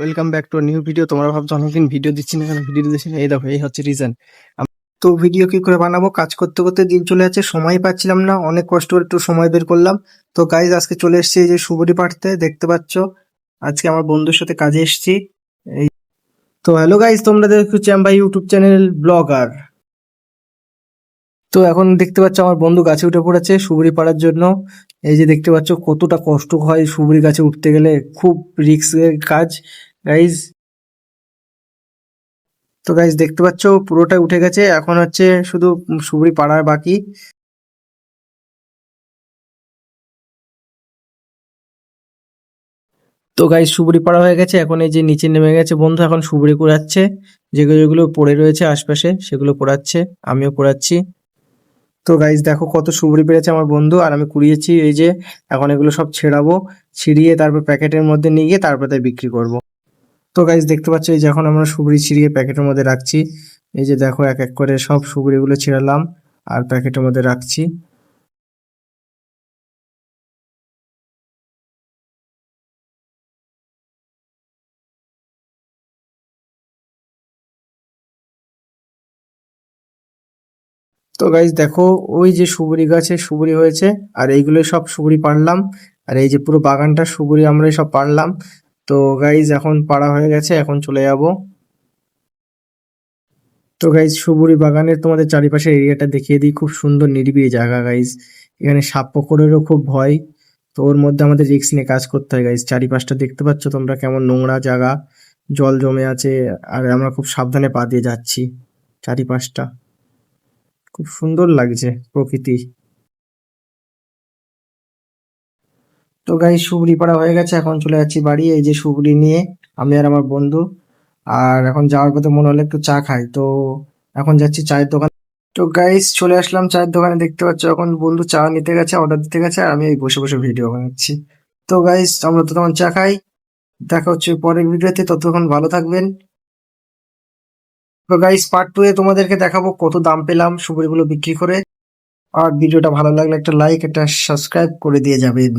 Welcome back to new video তোমরা ভাবছ অনেকদিন ভিডিও দিচ্ছি না কেন? ভিডিও দিচ্ছি না। এই দেখো, এই হচ্ছে রিজন তো ভিডিও কি করে বানাবো? কাজ করতে করতে দিন চলে যাচ্ছে, সময় পাচ্ছিলাম না, অনেক কষ্ট করে একটু সময় বের করলাম। তো গাইজ আজকে চলে এসেছি এই যে সুবরি পাঠতে দেখতে পাচ্ছ? আজকে আমার বন্ধুর সাথে কাজে এসেছি। এই তো হ্যালো গাইজ তোমরা দেখছ চ্যাম্বা ইউটিউব চ্যানেল ব্লগার তো এখন দেখতে পাচ্ছ আমার বন্ধু গাছে উঠে পড়েছে সুবরি পাড়ার জন্য। এই যে দেখতে পাচ্ছ কতটা কষ্ট হয় সুবরি গাছে উঠতে গেলে, খুব রিস্কের কাজ গাইজ তো গাইজ দেখতে পাচ্ছ পুরোটা উঠে গেছে, এখন হচ্ছে শুধু সুবরি পাড়ার বাকি। তো গাইজ সুবরি পাড়া হয়ে গেছে, এখন এই যে নিচে নেমে গেছে বন্ধু, এখন সুবরি কুড়াচ্ছে। যেগুলো যেগুলো পড়ে রয়েছে আশপাশে, সেগুলো কুড়াচ্ছে আমিও কুড়াচ্ছি তো গাইজ দেখো কত সুবরি পেরেছে আমার বন্ধু। আর আমি কুড়িয়েছি এই যে, এখন এগুলো সব ছেড়াবো, ছিড়িয়ে তারপর প্যাকেটের মধ্যে নিয়ে গিয়ে তারপর তাই বিক্রি করব। তো গাইজ দেখতে পাচ্ছ এই যে এখন আমরা সুবরি ছিড়িয়ে প্যাকেটের মধ্যে রাখছি। এই যে দেখো এক এক করে সব সুবরিগুলো ছিঁড়ালাম আর প্যাকেটের মধ্যে রাখছি। তো গাইজ দেখো, ওই যে সুবরি গাছে সুবরি হয়েছে, আর এইগুলো সব সুবরি পারলাম আর এই যে পুরো বাগানটা সুবরি আমরা সব পারলাম তো গাইজ এখন পাড়া হয়ে গেছে, এখন চলে যাব। তো গাইজ সুবরি বাগানের তোমাদের চারিপাশের এরিয়াটা দেখিয়ে দিই, খুব সুন্দর নিরিবিলি জায়গা গাইজ এখানে সাপ পোকরেরও খুব ভয়, তো ওর মধ্যে আমাদের রিক্স নিয়ে কাজ করতে হয় গাইজ চারিপাশটা দেখতে পাচ্ছ তোমরা কেমন নোংরা জায়গা, জল জমে আছে, আর আমরা খুব সাবধানে পা দিয়ে যাচ্ছি চারিপাশটা। খুব সুন্দর লাগছে প্রকৃতি তো গাই সুবরি পাড়া হয়ে গেছে, এখন চলে যাচ্ছি বাড়ি। এই যে সুবরি নিয়ে, আমি আর আমার বন্ধু। আর এখন যাওয়ার পথে মনে হলো একটু চা খাই, তো এখন যাচ্ছি চায়ের দোকান। তো গাইস চলে আসলাম চায়ের দোকানে, দেখতে পাচ্ছ এখন বন্ধু চা নিতে গেছে অর্ডার দিতে গেছে, আর আমি এই বসে বসে ভিডিও বানাচ্ছি। তো গাইস আমরা তো তখন চা খাই। দেখা হচ্ছে পরের ভিডিওতে ততক্ষণ ভালো থাকবেন। তো গাইস পার্ট টু এ তোমাদেরকে দেখাবো কত দাম পেলাম সুপারিগুলো বিক্রি করে। আর ভিডিওটা ভালো লাগলে একটা লাইক একটা সাবস্ক্রাইব করে দিয়ে যাবেন